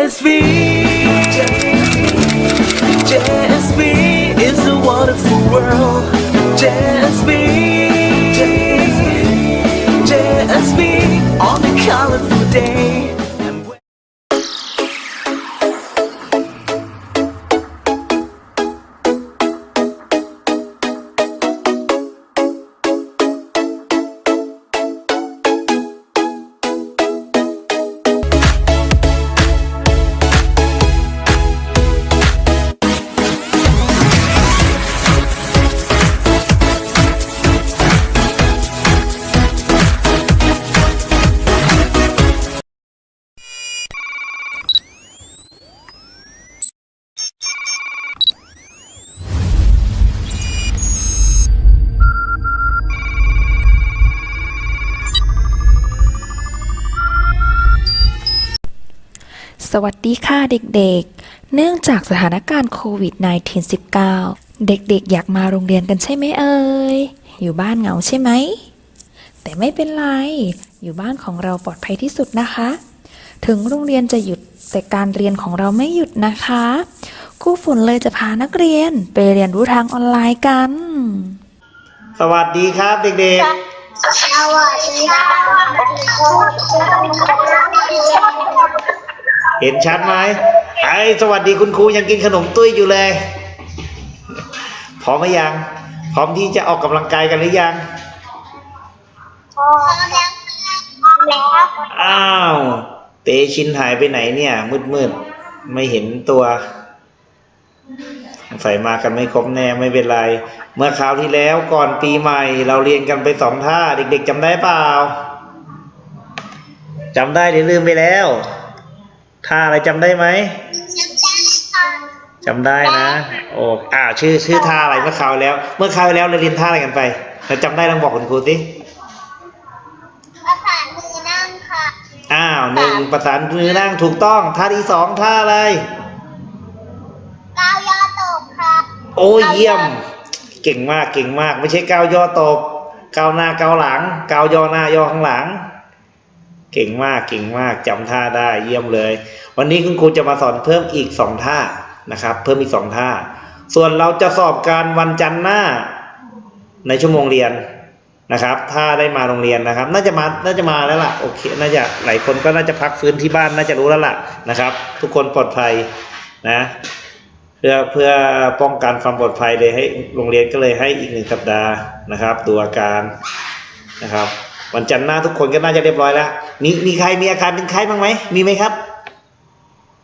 JSV. JSV is a wonderful world. JSV. JSV on a colorful day. สวัสดีค่ะเด็กๆ เนื่องจากสถานการณ์โควิด -19 เด็กๆ อยากมาโรงเรียนกันใช่ไหมเอ่ย อยู่บ้านเหงาใช่ไหม แต่ไม่เป็นไร อยู่บ้านของเราปลอดภัยที่สุดนะคะ ถึงโรงเรียนจะหยุดแต่การเรียนของเราไม่หยุดนะคะครูฝนเลยจะพานักเรียนไปเรียนรู้ทางออนไลน์กัน สวัสดีครับเด็กสวัสดีครับๆ เห็นชัดไหมไอ้สวัสดีคุณครูยังกินขนมตุ้ยอยู่เลย พร้อมไหมยัง พร้อมที่จะออกกำลังกายกันหรือยัง พร้อมแล้วพร้อมแล้ว อ้าว เตชินหายไปไหนเนี่ย มืดมืดไม่เห็นตัวใส่มากันไม่ครบแน่ไม่เป็นไร เมื่อคราวที่แล้วก่อนปีใหม่ เราเรียนกันไปสองท่า เด็กๆจำได้เปล่าจำได้หรือลืมไปแล้ว ท่าอะไรจำได้ไหมจำได้นะ โอ้อ่าชื่อชื่อท่าอะไรเมื่อคราวแล้ว เมื่อคราวที่แล้วเราเรียนท่าอะไรกันไปเราจำได้ลองบอกคุณครูสิภาษามือนั่งค่ะ อ้าวหนึ่งประสานมือนั่งถูกต้อง ท่าที่สองท่าอะไรก้าวยอตกค่ะ โอ้ยเยี่ยม เก่งมากเก่งมาก ไม่ใช่ก้าวย่อตบก้าวหน้าก้าวหลังก้าวย่อหน้าย่อข้างหลัง เก่งมากเก่งมากจำท่าได้เยี่ยมเลย วันนี้คุณครูจะมาสอนเพิ่มอีกสองท่านะครับ เพิ่มอีกสองท่า ส่วนเราจะสอบการวันจันทร์หน้าในชั่วโมงเรียนนะครับ ถ้าได้มาโรงเรียนนะครับ น่าจะมาน่าจะมาแล้วล่ะโอเคน่าจะหลายคนก็น่าจะพักฟื้นที่บ้านน่าจะรู้แล้วล่ะนะครับ ทุกคนปลอดภัยนะเพื่อเพื่อป้องกันความปลอดภัยเลยให้โรงเรียนก็เลยให้อีกหนึ่งสัปดาห์นะครับดูอาการนะครับ วันจันทร์หน้าทุกคนก็น่าจะเรียบร้อยแล้วมีมีใครมีอาการเป็นไข้บ้างไหมมีไหมครับ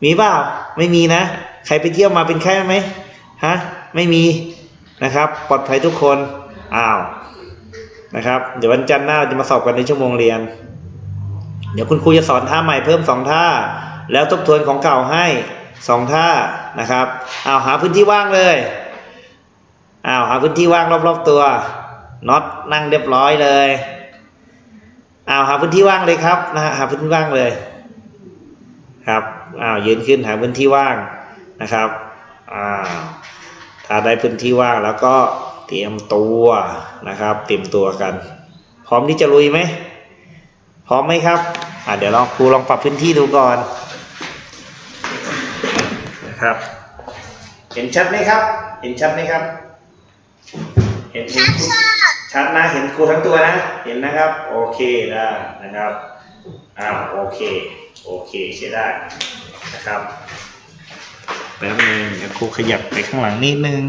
มีเปล่าไม่มีนะ ใครไปเที่ยวมาเป็นไข้ไหมฮะไม่มีนะครับ ปลอดภัยทุกคนอ้าวนะครับ เดี๋ยววันจันทร์หน้าเราจะมาสอบกันในชั่วโมงเรียน เดี๋ยวคุณครูจะสอนท่าใหม่เพิ่มสองท่า แล้วทบทวนของเก่าให้สองท่านะครับอ้าวหาพื้นที่ว่างเลยอ้าวหาพื้นที่ว่างรอบๆตัวน็อตนั่งเรียบร้อยเลย เอาหาพื้นที่ว่างเลยครับนะฮะหาพื้นที่ว่างเลยครับอ้าวยืนขึ้นหาพื้นที่ว่างนะครับอ้าวถ้าได้พื้นที่ว่างแล้วก็เตรียมตัวนะครับ เตรียมตัวกัน พร้อมที่จะลุยไหมพร้อมไหมครับอ่าเดี๋ยวลองครูลองปรับพื้นที่ดูก่อนนะครับ เห็นชัดไหมครับ เห็นชัดไหมครับ เห็นเห็นครู ชัดนะเห็นครูทั้งตัวนะ เห็นนะครับ โอเคได้นะครับอ้าวโอเค โอเคใช้ได้นะครับแป๊บนึงเดี๋ยวครูขยับไปข้างหลังนิดนึง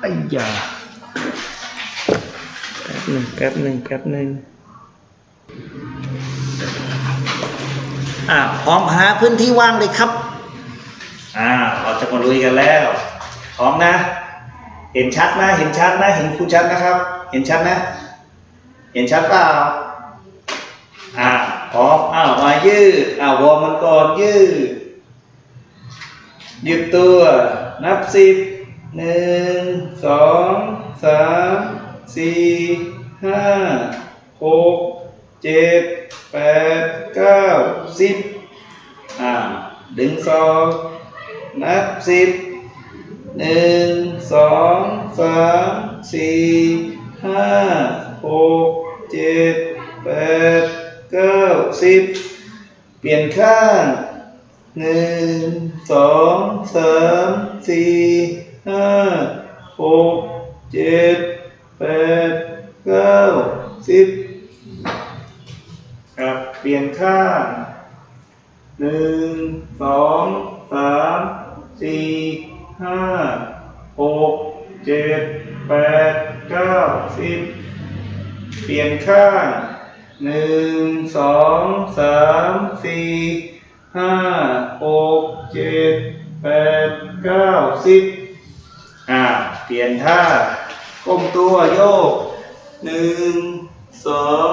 ไอ้ยาแป๊บหนึ่งแป๊บหนึ่งแป๊บหนึ่ง อ่าพร้อมหาพื้นที่ว่างเลยครับ อ่า เราจะมาลุยกันแล้ว พร้อมนะ เห็นชัดนะ เห็นชัดนะ เห็นครูชัดนะครับ เห็นชัดนะ เห็นชัดเปล่า อ่า พร้อม อ้าวมายืด อ้าววอร์มมันก่อนยืด ยืดตัว นับสิบ หนึ่ง สอง สาม สี่ ห้า หก เจ็ดแปดเก้าสิบอ่าดึงสองนับสิบหนึ่งสองสามสี่ห้าหกเจ็ดแปดเก้าสิบเปลี่ยนข้างหนึ่งสองสามสี่ห้าหกเจ็ดแปดเก้าสิบ ลี่ยนข้าหนึ่งสองสามสี่ห้าหกเจ็ดแปดเก้าสิบเปลี่ยนข้าหนึ่งสองสามสี่ห้าหกเจ็ดแปดเก้าสิบอ่าเปลี่ยนท่าก้มตัวโยกหนึ่งสอง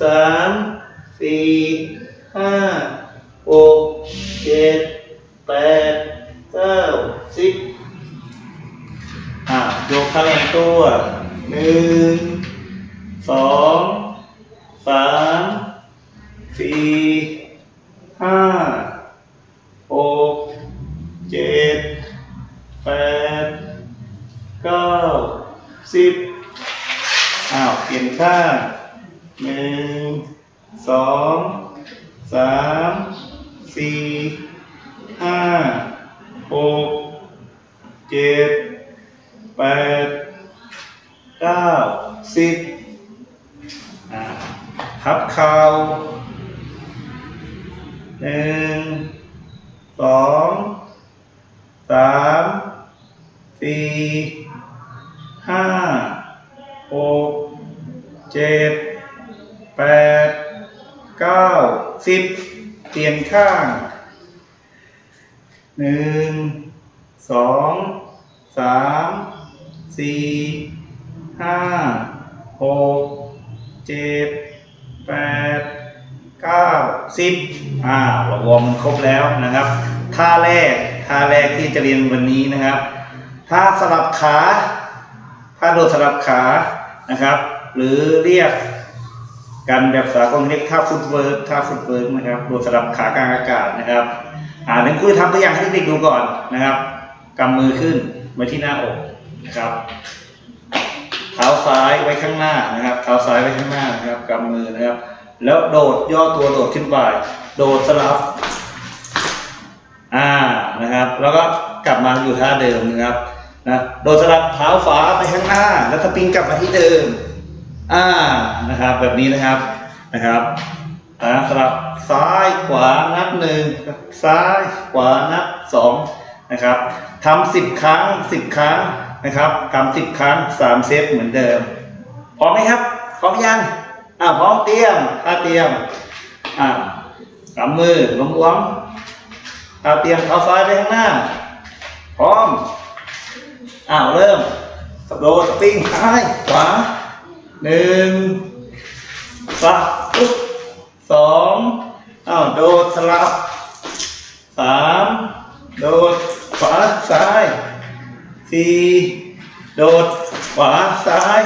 สาม สี่ห้าหกเจ็ดแปดเก้าสิบอะยกข้างตัวหนึ่งสองสามสี่ห้าหกเจ็ดแปดเก้าสิบอ้าวเปลี่ยนข้าง สองสามสี่ห้าหกเจ็ด แปดเก้าสิบอ่าพับเข่าหนึ่งสองสามสี่ห้าหกเจ็ดแปดเก้าสิบเปลี่ยน ข้างหนึ่งสองสามสี่ห้าหกเจ็ดแปดเก้าสิบอ่าเราวอร์มมันครบแล้วนะครับท่าแรกท่าแรกที่จะเรียนวันนี้นะครับท่าสลับขาท่าโดดสลับขานะครับ หรือเรียก กันแบบสากลเรียกท่าฟุตเวิร์กท่าฟุตเวิร์กนะครับโดดสลับขากลางอากาศนะครับ อ่าเดี๋ยวครูจะทำตัวอย่างให้เด็กๆดูก่อนนะครับกำมือขึ้นไว้ที่หน้าอกนะครับ เท้าซ้ายไว้ข้างหน้านะครับ เท้าซ้ายไว้ข้างหน้านะครับกำมือนะครับ แล้วโดดย่อตัวโดดขึ้นไปโดดสลับอ่านะครับ แล้วก็กลับมาอยู่ท่าเดิมนะครับนะโดดสลับเท้าฝาไปข้างหน้า แล้วสปริงกลับมาที่เดิม อ่านะครับ แบบนี้นะครับนะครับอ่าสลับซ้ายขวานับหนึ่งซ้ายขวานับสองนะครับทำสิบครั้งสิบครั้งนะครับทำสิบครั้งสามเซตเหมือนเดิมพร้อมไหมครับพร้อมยังอ่าพร้อมเตรียมท่าเตรียมอ่ากำมือหลวมๆท่าเตรียมเท้าซ้ายไปข้างหน้า พร้อมอ้าวเริ่มโดดสปิงซ้ายขวา หนึ่งสับปุ๊บสองอ้าวโดดสลับสามโดดขวาซ้ายสี่โดดขวาซ้าย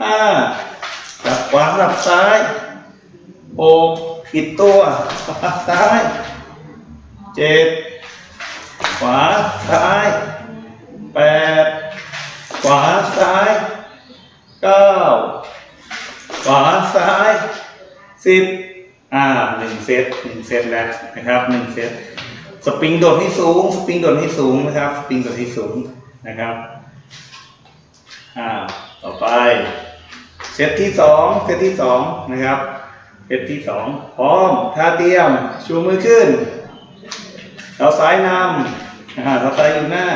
ห้าสลับขวาสลับซ้ายหกปิดตัวขวาซ้ายเจ็ดขวาซ้ายแปดขวาซ้าย เก้าขวาซ้ายสิบอ่าหนึ่งเซตหนึ่งเซตแล้วนะครับหนึ่งเซตสปริงโดดให้สูง สปริงโดดให้สูงนะครับ สปริงโดดให้สูงนะครับอ่าต่อไปเซตที่สองเซตที่สองนะครับเซตที่สองพร้อมท่าเตรียมชูมือขึ้นเท้าซ้ายนำอ่าเท้าซ้ายอยู่หน้า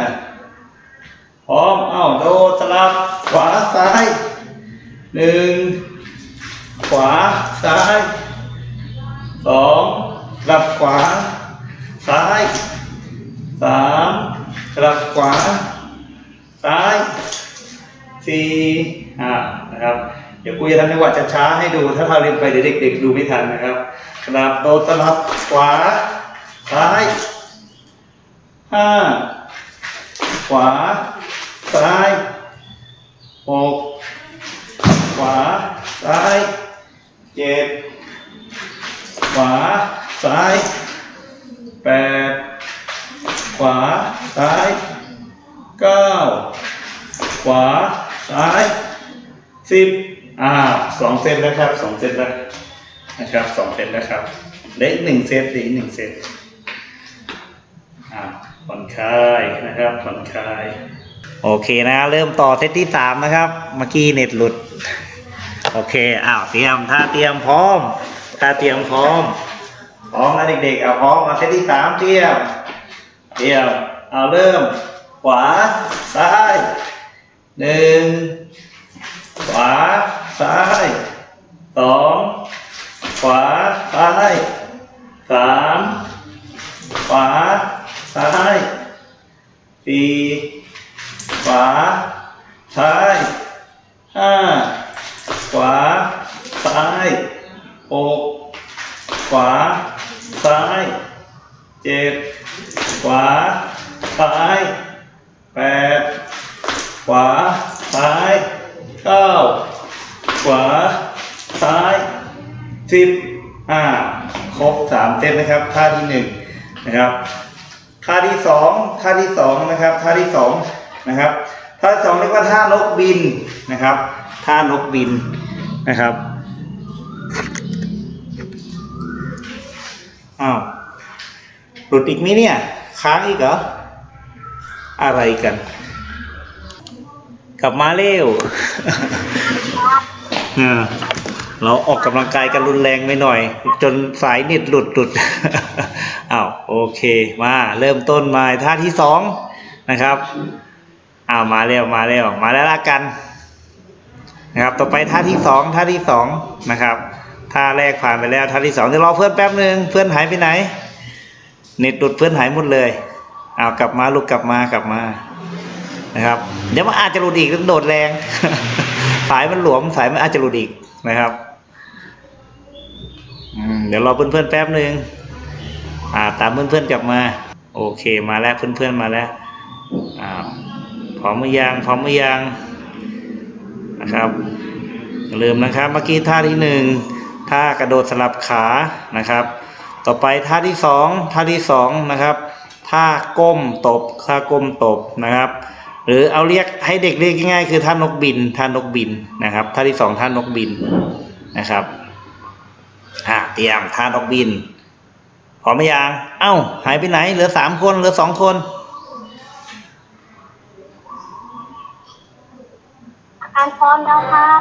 พร้อมเอ้าโดดสลับขวาซ้าย หนึ่งขวาซ้ายสองสลับขวา ซ้ายสามสลับขวา ซ้ายสี่อ่านะครับ เดี๋ยวกูจะทำจังหวะช้าๆให้ดู ถ้าเราเรียนไปเดี๋ยวเด็กๆดูไม่ทันนะครับสลับโดดสลับขวา ซ้ายห้าขวา ซ้ายหกขวา ซ้ายเจ็ดขวา ซ้ายแปดขวา ซ้ายเก้าขวา ซ้าย สิบอ่าสองเซตแล้วครับสองเซตแล้วนะครับสองเซตแล้วครับเลืออีกหนึ่งเซตเหลืออีกหนึ่งเซตอ่าผ่อนคลายนะครับผ่อนคลายโอเคนะเริ่มต่อเซตที่สามนะครับ เมื่อกี้เน็ตหลุด โอเคอ้าวเตรียมถ้าเตรียมพร้อมถ้าเตรียมพร้อมพร้อมนะเด็กๆเอาพร้อมมาเซตที่สามเตรียมเตรียมเอาเริ่ม ขวาซ้ายหนึ่ง ขวาซ้ายสอง ขวา ซ้าย สาม ขวา ซ้าย สี่ ขวา ซ้าย ห้า ขวา ซ้ายหกขวา ซ้าย เจ็ด ขวา ซ้าย แปด ขวา ซ้าย เก้า ขวา ซ้าย สิบอ่า ครบสามเซตนะครับ ท่าที่หนึ่งนะครับ ท่าที่สองท่าที่สองนะครับ ท่าที่สองนะครับท่าสองเรียกว่าท่านกบินนะครับท่านกบินนะครับอ้าวหลุดอีกไหมเนี่ยค้างอีกเหรออะไรกัน กลับมาเร็วเออเราออกกำลังกายกันรุนแรงไปหน่อย จนสายเน็ตหลุดหลุดอ้าวโอเค มาเริ่มต้นมาท่าที่สอง นะครับอ้าวมาเร็วมาเร็วมาแล้วละกันนะครับ ต่อไปท่าที่สองท่าที่สองนะครับท่าแรกผ่านไปแล้วท่าที่สองเดี๋ยวรอเพื่อนแป๊บหนึ่งเพื่อนหายไปไหนเน็ตหลุดเพื่อนหายหมดเลยเอากลับมาลูกกลับมากลับมานะครับ เดี๋ยวมันอาจจะหลุดอีกโดดแรง สายมันหลวมสายมันอาจจะหลุดอีกนะครับเดี๋ยวรอเพื่อนๆแป๊บหนึ่งอ่าตามเพื่อนๆกลับมา โอเคมาแล้วเพื่อนๆมาแล้ว อ้าวพร้อมหรือยังพร้อมหรือยังนะครับอย่าลืมนะครับเมื่อกี้ท่าที่หนึ่งท่ากระโดดสลับขานะครับ ต่อไปท่าที่สองท่าที่สองนะครับท่าก้มตบท่าก้มตบนะครับ หรือเอาเรียกให้เด็กเรียกง่ายๆคือท่านกบินท่านกบินนะครับท่าที่สองท่านกบินนะครับอ่าเตรียมท่านกบินพร้อมไหมยัง เอ้า หายไปไหน เหลือสามคน เหลือสองคน อันพร้อมแล้วครับ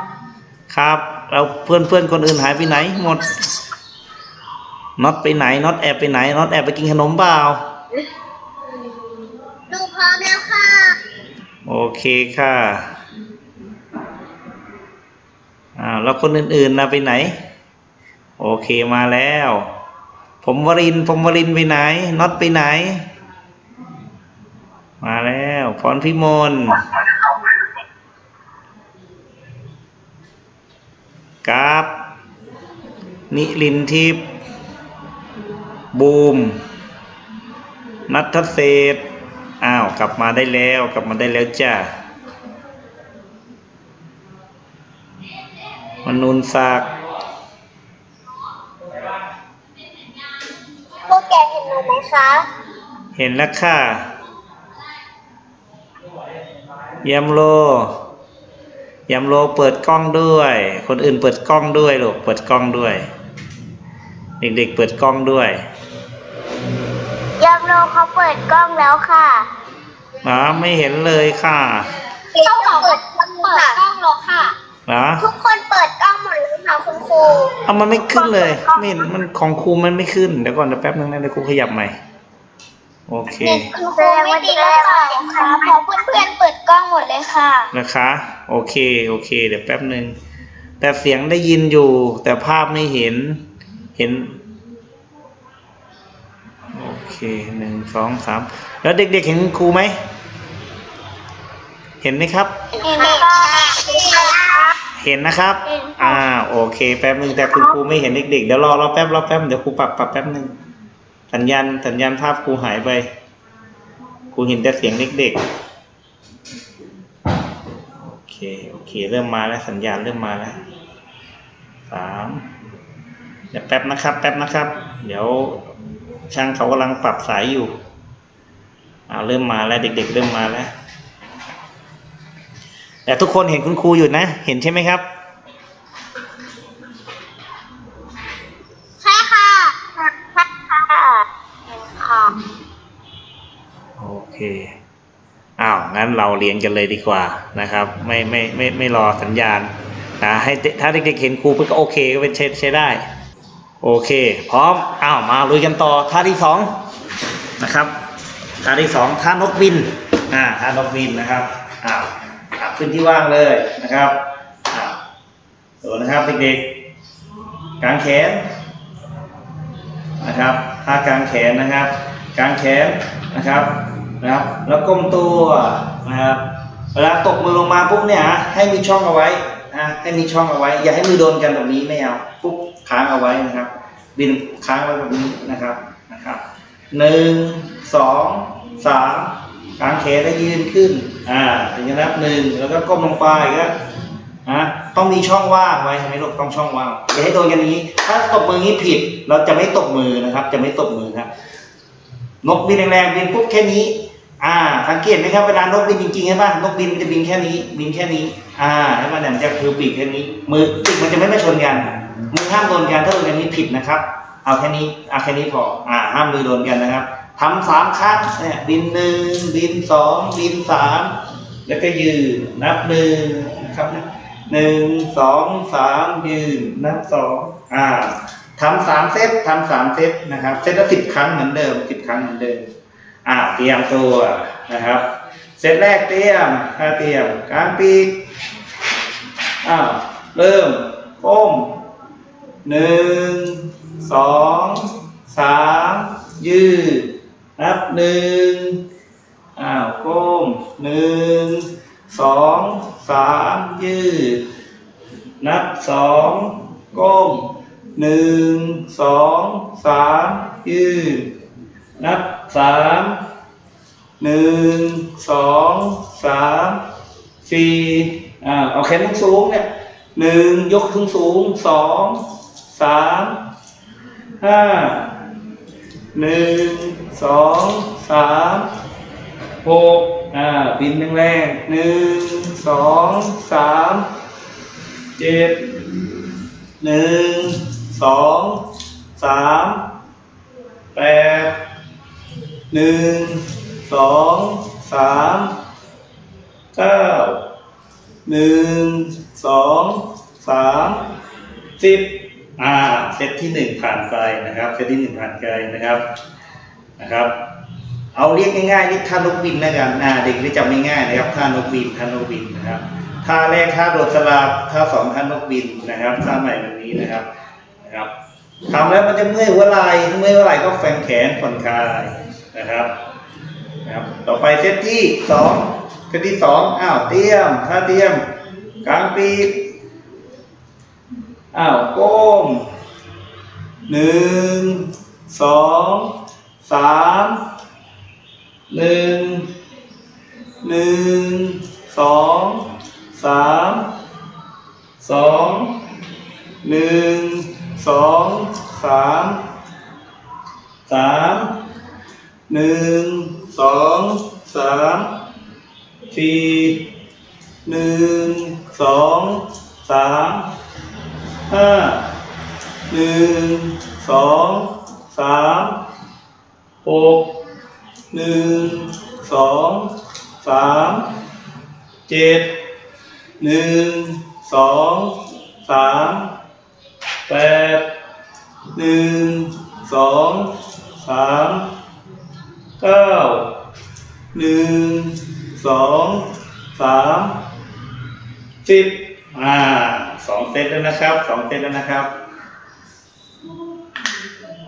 ครับเราเพื่อนเพื่อนๆคนอื่นหายไปไหนหมดน็อตไปไหนน็อตแอบไปไหนน็อตแอบไปกินขนมเปล่าดูพร้อมแล้วค่ะ โอเคค่ะอ่าแล้วคนอื่นๆนะไปไหน โอเคมาแล้ว ผมวรินทร์ผมวรินทร์ไปไหนน็อตไปไหน มาแล้วพรพิมลก ราฟ นิลินทิพย์บูม นัทเศรษฐ์อ้าว กลับมาได้แล้ว กลับมาได้แล้วจ้ามนุนศักดิ์พวกแกเห็นหนูไหมคะ เห็นแล้วค่ะยำโล ยำโลเปิดกล้องด้วย คนอื่นเปิดกล้องด้วยลูกเปิดกล้องด้วย เด็กๆเปิดกล้องด้วยยามโลเขาเปิดกล้องแล้วค่ะนะไม่เห็นเลยค่ะเขาเปิดเปิดกล้องแล้วค่ะนะทุกคนเปิดกล้องหมดเลยค่ะคุณครูเอามันไม่ขึ้นเลยไม่เห็นมันของครูมันไม่ขึ้นเดี๋ยวก่อนเดี๋ยวแป๊บนึงนะเดี๋ยวครูขยับใหม่ โอเคเน็ตคุณครูไม่ดีแล้วค่ะเพราะเพื่อนๆเปิดกล้องหมดเลยค่ะ นะคะ โอเค โอเค เดี๋ยวแป๊บหนึ่ง แต่เสียงได้ยินอยู่ แต่ภาพไม่เห็น เห็น โอเคหนึ่งสองสามแล้วเด็กๆเห็นครูไหม เห็นไหมครับ เห็นไหมคะเห็นนะครับเห็นค่ะอ่า โอเค แป๊บหนึ่งแต่คุณครูไม่เห็นเด็กๆ เดี๋ยวรอรอแป๊บรอแป๊บ เดี๋ยวครูปรับปรับแป๊บหนึ่ง สัญญาณสัญญาณภาพครูหายไปครูเห็นแต่เสียงเด็กๆ โอเค โอเค เริ่มมาแล้ว สัญญาณเริ่มมาแล้วสามเดี๋ยวแป๊บนะครับ แป๊บนะครับ เดี๋ยวช่างเขากำลังปรับสายอยู่อ่าเริ่มมาแล้วเด็ก ๆ เริ่มมาแล้วแต่ทุกคนเห็นคุณครูอยู่นะ เห็นใช่ไหมครับ ใช่ค่ะใช่ค่ะค่ะ โอเคอ้าวงั้นเราเรียนกันเลยดีกว่านะครับ ไม่ไม่ไม่ไม่รอสัญญาณนะให้ถ้าเด็กๆเห็นครูเพื่อก็โอเคก็เป็นใช้ใช้ได้ โอเค พร้อมอ้าวมาลุยกันต่อท่าที่สองนะครับท่าที่สองท่านกบินอ่าท่านกบินนะครับอ้าวขึ้นที่ว่างเลยนะครับอ้าวดูนะครับเด็กๆกางแขนนะครับท่ากางแขนนะครับ กางแขนนะครับ นะครับแล้วก้มตัวนะครับเวลาตกมือลงมาปุ๊บเนี่ยฮะให้มีช่องเอาไว้นะให้มีช่องเอาไว้ อย่าให้มือโดนกันแบบนี้ไม่เอาปุ๊บค้างเอาไว้นะครับ บินค้างไว้แบบนี้นะครับนะครับหนึ่งสองสามกางแขนแล้วยืนขึ้นอ่าถึงจะนับหนึ่งแล้วก็ก้มลงไปก็อะต้องมีช่องว่างไว้ใช่ไหมลูกต้องช่องว่างอย่าให้โดนกันนี้ ถ้าตบมืองนี้ผิดเราจะไม่ตบมือนะครับ จะไม่ตบมือครับนกบินแรงๆบินปุ๊บแค่นี้ อ่าสังเกตไหมครับเวลานกบินจริงๆใช่ป่ะนกบินมันจะบินแค่นี้ บินแค่นี้ อ่าให้มันเนี่ยมันจะคือปีกแค่นี้ มือปีกมันจะไม่มาชนกันมือห้ามโดนกันถ้าโดนกันนี้ผิดนะครับ เอาแค่นี้เอาแค่นี้พออ่า ห้ามมือโดนกันนะครับทำสามครั้งเนี่ยบินหนึ่งบินสองบินสามแล้วก็ยืนนับหนึ่งนะครับหนึ่งสองสามยืนนับสองอ่าทำสามเซตทำสามเซตนะครับ เซตละสิบครั้งเหมือนเดิมสิบครั้งเหมือนเดิม อ่าเตรียมตัวนะครับ เซตแรกเตรียมถ้าเตรียมกลางปีกอ้าวเริ่มก้มหนึ่งสองสามยืดนับหนึ่งอ้าวก้มหนึ่งสองสามยืด นับสองก้มหนึ่งสองสามยืด นับ สามหนึ่งสองสามสี่อ่าเอาแขนสูงเนี่ยหนึ่งยกถึงสูงสองสามห้าหนึ่งสองสามหกอ่าบินแรงๆหนึ่งสองสามเจ็ดหนึ่งสองสามแปด หนึ่งสองสามเก้าหนึ่งสองสามสิบอ่าเซตที่หนึ่งผ่านไปนะครับเซตที่หนึ่งผ่านไปนะครับนะครับ เอาเรียกง่ายๆนี่ท่านกบินแล้วกันอ่าเด็กได้จำง่ายๆนะครับท่านกบินท่านกบินนะครับท่าแรกท่าโดดสลับท่าสองท่านกบินนะครับท่าใหม่แบบนี้นะครับนะครับทำแล้วมันจะเมื่อยหัวไหล่เมื่อยหัวไหล่ก็แฝงแขนผ่อนคลาย นะครับนะครับต่อไปเซตที่สองเซตที่สองอ้าวเตรียมท่าเตรียมกลางปีกอ้าวก้มหนึ่งสองสามหนึ่งหนึ่งสองสามสองหนึ่งสองสามสาม หนึ่งสองสามสี่หนึ่งสองสามห้าหนึ่งสองสามหกหนึ่งสองสามเจ็ดหนึ่งสองสามแปดหนึ่งสองสาม เก้าหนึ่งสองสามสิบอ่าสองเซตแล้วนะครับสองเซตแล้วนะครับ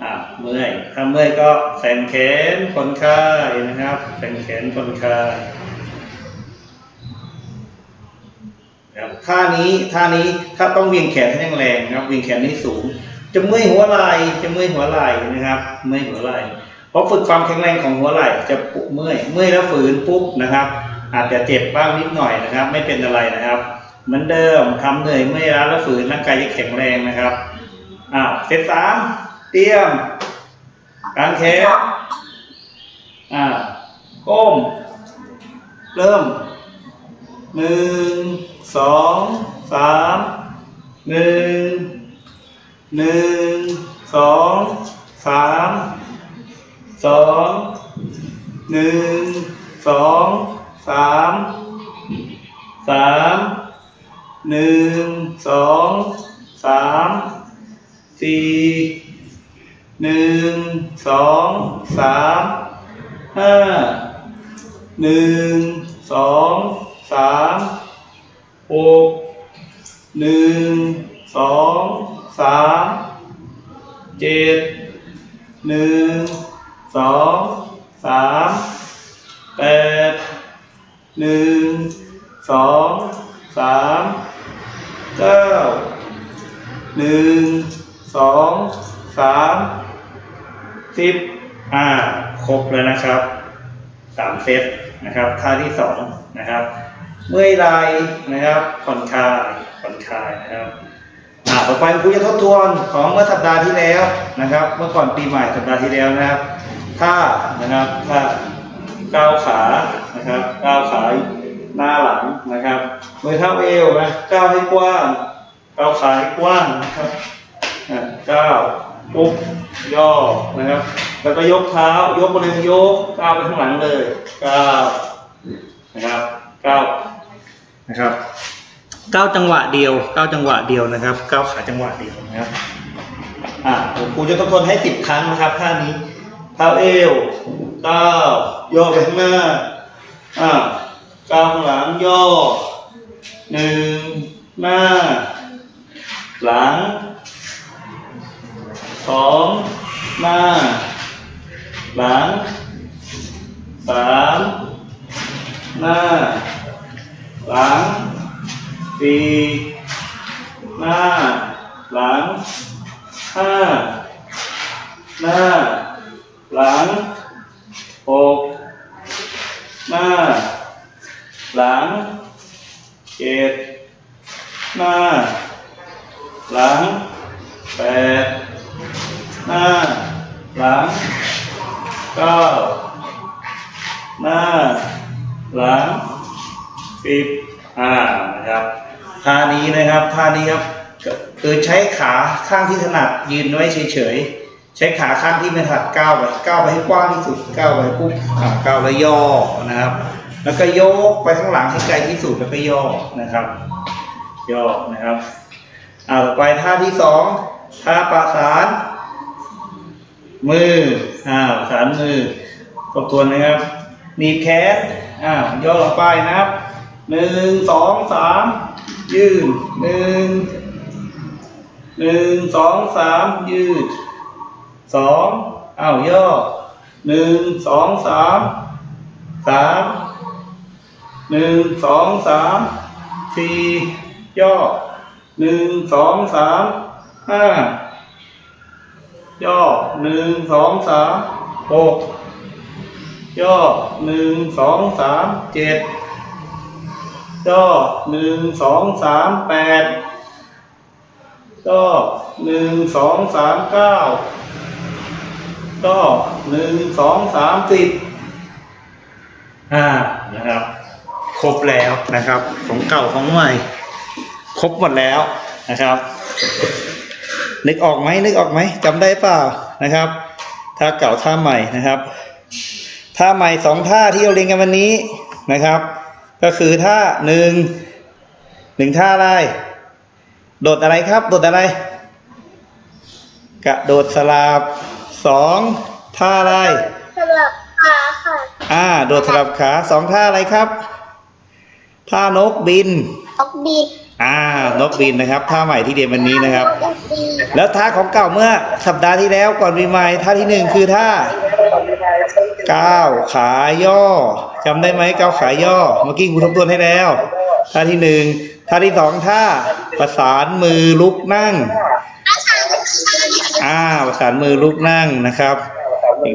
อ่าเมื่อยถ้าเมื่อยก็แสนแขนคนคลายนะครับแสนแขนคนคลายครับท่านี้ท่านี้ถ้าต้องเวียงแขนให้แรงๆนะครับเวียงแขนให้สูง จะเมื่อยหัวไหล่จะเมื่อยหัวไหล่นะครับ เมื่อยหัวไหล่ ราะฝึกความแข็งแรงของหัวไหล่จะปุ๊เมื่อยเมื่อยแล้วฝืนปุ๊บนะครับ อาจจะเจ็บบ้างนิดหน่อยนะครับ ไม่เป็นอะไรนะครับ เหมือนเดิมทำเหนื่อยเมื่อยล้าแล้วฝืนร่างกายจะแข็งแรงนะครับอ้าวเซตสามเตรียมกางแขนอ่าก้ม เริ่มหนึ่งสองสามหนึ่งหนึ่งสองสาม สองหนึ่งสองสามสามหนึ่งสองสามสี่หนึ่งสองสามห้าหนึ่งสองสามหกหนึ่งสองสามเจ็ดหนึ่ง สองสามแปดหนึ่งสองสามเก้าหนึ่งสองสามสิบอ่าครบแล้วนะครับสามเซตนะครับท่าที่สองนะครับ เมื่อยไหล่นะครับผ่อนคลายผ่อนคลายนะครับอ่าต่อไปครูจะทบทวนของเมื่อสัปดาห์ที่แล้วนะครับ เมื่อก่อนปีใหม่สัปดาห์ที่แล้วนะครับ ท่านะครับท่าก้าวขานะครับก้าวขาหน้าหลังนะครับมือเท้าเอวนะก้าวให้กว้างก้าวขาให้กว้างนะครับอ่าก้าวปุ๊บย่อนะครับ แล้วก็ยกเท้ายกบริเวณยกก้าวไปข้างหลังเลยก้าวนะครับเก้านะครับเก้าจังหวะเดียวเก้าจังหวะเดียวนะครับเก้าขาจังหวะเดียวนะครับอ่าเดี๋ยวครูจะทบทวนให้สิบครั้งนะครับท่านี้ เท้าเอวก้าวย่อไปข้างหน้าอ่าก้าวข้างหลังย่อหนึ่งหน้า หลังสองหน้า หลังสามหน้า หลังสี่หน้า หลังห้าหน้า หลังหกหน้า หลังเจ็ดหน้า หลังแปดหน้า หลังเก้าหน้า หลังสิบอ่านะครับท่านี้นะครับท่านี้ครับคือใช้ขาข้างที่ถนัดยืนไว้เฉยๆ ใช้ขาข้างที่ไม่ถัดก้าวไปก้าวไปให้กว้างที่สุดก้าวไปปุ๊บอ่าก้าวแล้วย่อนะครับ แล้วก็โยกไปข้างหลังให้ไกลที่สุดแล้วก็ย่อนะครับย่อนะครับอ่าต่อไปท่าที่สองท่าประสานมืออ่าประสานมือทบทวนนะครับหนีบแขนอ่าย่อลงไปนะครับหนึ่งสองสามยืดหนึ่งหนึ่งสองสามยืด สองอ้าวย่อหนึ่งสองสามสามหนึ่งสองสามสี่ย่อหนึ่งสองสามห้าย่อหนึ่งสองสามหกย่อหนึ่งสองสามเจ็ดย่อหนึ่งสองสามแปดย่อหนึ่งสองสามเก้า ย่อหนึ่งสองสามสิบอ่านะครับ ครบแล้วนะครับ ของเก่าของใหม่ ครบหมดแล้วนะครับ นึกออกไหมนึกออกไหมจำได้เปล่านะครับท่าเก่าท่าใหม่นะครับท่าใหม่สองท่าที่เราเรียนกันวันนี้นะครับ ก็คือท่าหนึ่งหนึ่งท่าอะไร โดดอะไรครับ โดดอะไร กระโดดสลับ สองท่าอะไรสำหรับขาค่ะอ่า โดดสลับขาสองท่าอะไรครับ ท่านกบิน ออกบีดอ่า นกบินนะครับ ท่าใหม่ที่เรียนวันนี้นะครับ ออกบีดแล้วท่าของเก่าเมื่อสัปดาห์ที่แล้วก่อนปีใหม่ท่าที่หนึ่งคือท่าก้าวขาย่อจำได้ไหมก้าวขาย่อ เมื่อกี้ครูทบทวนให้แล้ว ท่าที่หนึ่งท่าที่สองท่าประสานมือลุกนั่ง อ่าประสานมือลุกนั่งนะครับ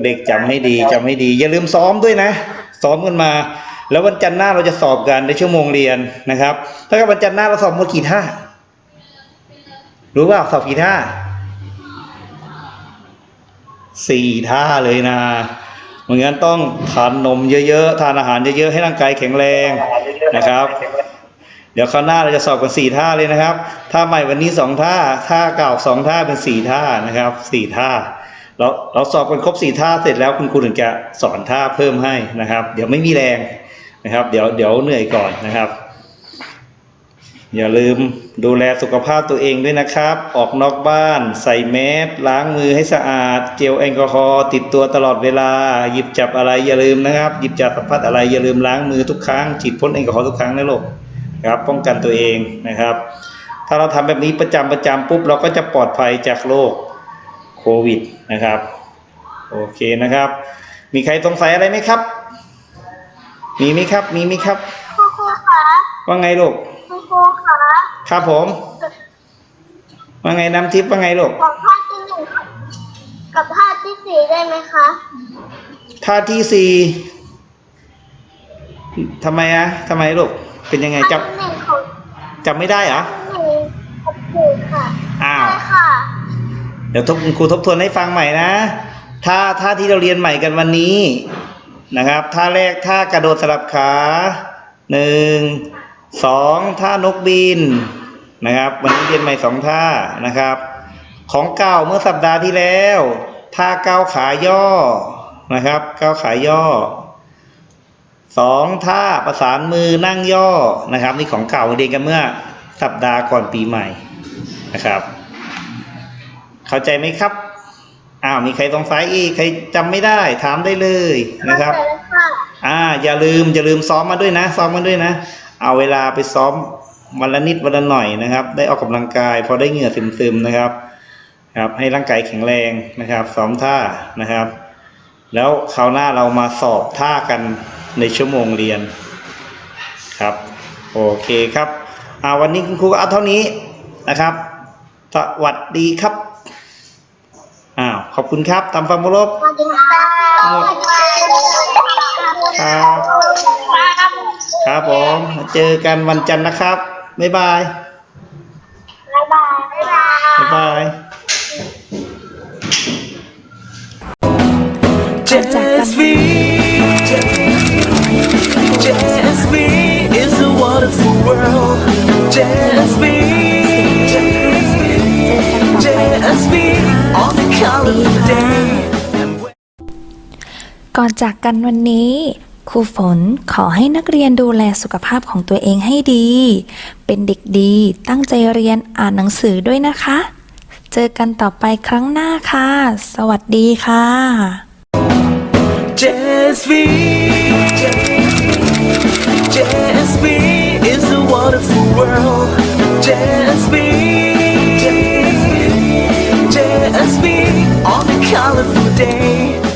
เด็กๆจำให้ดีจำให้ดี อย่าลืมซ้อมด้วยนะ ซ้อมกันมา แล้ววันจันทร์หน้าเราจะสอบกันในชั่วโมงเรียนนะครับ ถ้ากับวันจันทร์หน้าเราสอบหมดกี่ท่ารู้เปล่าสอบกี่ท่าสี่ท่าเลยนะราะงั้นต้องทานนมเยอะๆ ทานอาหารเยอะๆ ให้ร่างกายแข็งแรงนะครับ เดี๋ยวคราวหน้าเราจะสอบกันสี่ท่าเลยนะครับ ท่าใหม่วันนี้สองท่า ท่าเก่าสองท่าเป็นสี่ท่านะครับสี่ท่า เราเราสอบกันครบสี่ท่าเสร็จแล้วคุณครูถึงจะสอนท่าเพิ่มให้นะครับ เดี๋ยวไม่มีแรงนะครับ เดี๋ยวเดี๋ยวเหนื่อยก่อนนะครับ อย่าลืมดูแลสุขภาพตัวเองด้วยนะครับ ออกนอกบ้าน ใส่แมสล้างมือให้สะอาด เจลแอลกอฮอล์ติดตัวตลอดเวลา หยิบจับอะไรอย่าลืมนะครับ หยิบจับสัมผัสอะไรอย่าลืมล้างมือทุกครั้งฉีดพ่นแอลกอฮอล์ทุกครั้งนะลูก ครับป้องกันตัวเองนะครับ ถ้าเราทำแบบนี้ประจำประจำปุ๊บเราก็จะปลอดภัยจากโรคโควิดนะครับโอเคนะครับ มีใครสงสัยอะไรไหมครับ มีไหมครับ มีไหมครับคุณครูคะว่าไงลูกคุณครูคะครับผม ว่าไงน้ำทิพย์ว่าไงลูกขอภาพที่หนึ่งกับภาพที่สี่ได้ไหมคะท่าที่สี่ทำไมอะทำไมลูก เป็นยังไงภาพจที่หนึ่งของำจำไม่ได้เหรอหนึ่งกับสี่ค่ะอ้าวใช่ค่ะเดี๋ยวทบครูทบทวนให้ฟังใหม่นะท่าท่าที่เราเรียนใหม่กันวันนี้นะครับท่าแรกท่ากระโดดสลับขาหนึ่งสองท่านกบินนะครับวันนี้เรียนใหม่สองท่านะครับ ของเก่าเมื่อสัปดาห์ที่แล้ว ท่าก้าวขาย่อนะครับก้าวขาย่อ สองท่าประสานมือนั่งย่อนะครับ นี่ของเก่าเรียนกันเมื่อสัปดาห์ก่อนปีใหม่นะครับ เข้าใจไหมครับอ้าวมีใครสงสัยอีกใครจำไม่ได้ถามได้เลยนะครับเข้าใจแล้วค่ะอ่า อย่าลืมอย่าลืมซ้อมมาด้วยนะ ซ้อมมาด้วยนะ เอาเวลาไปซ้อมวันละนิดวันละหน่อยนะครับ ได้ออกกำลังกาย พอได้เหงื่อซึมๆนะครับ ครับ ให้ร่างกายแข็งแรงนะครับ ซ้อมท่านะครับ แล้วคราวหน้าเรามาสอบท่ากันในชั่วโมงเรียนครับ โอเคครับอ่าวันนี้คุณครูก็เอาเท่านี้นะครับ สวัสดีครับอ้าวขอบคุณครับทำความเคารพสวัสดีค่ะสวัสดีค่ะครับครับผมเจอกันวันจันทร์นะครับ บ๊ายบาย บ๊ายบาย บ๊ายบาย บ๊ายบาย Just me. Just me is a wonderful world. Just me. Just me on the colorful day. ก่อนจากกันวันนี้ครูฝนขอให้นักเรียนดูแลสุขภาพของตัวเองให้ดี เป็นเด็กดี ตั้งใจเรียนอ่านหนังสือด้วยนะคะ เจอกันต่อไปครั้งหน้าค่ะ สวัสดีค่ะ Just me. Just me is a wonderful world. Just me. Just me on the colorful day.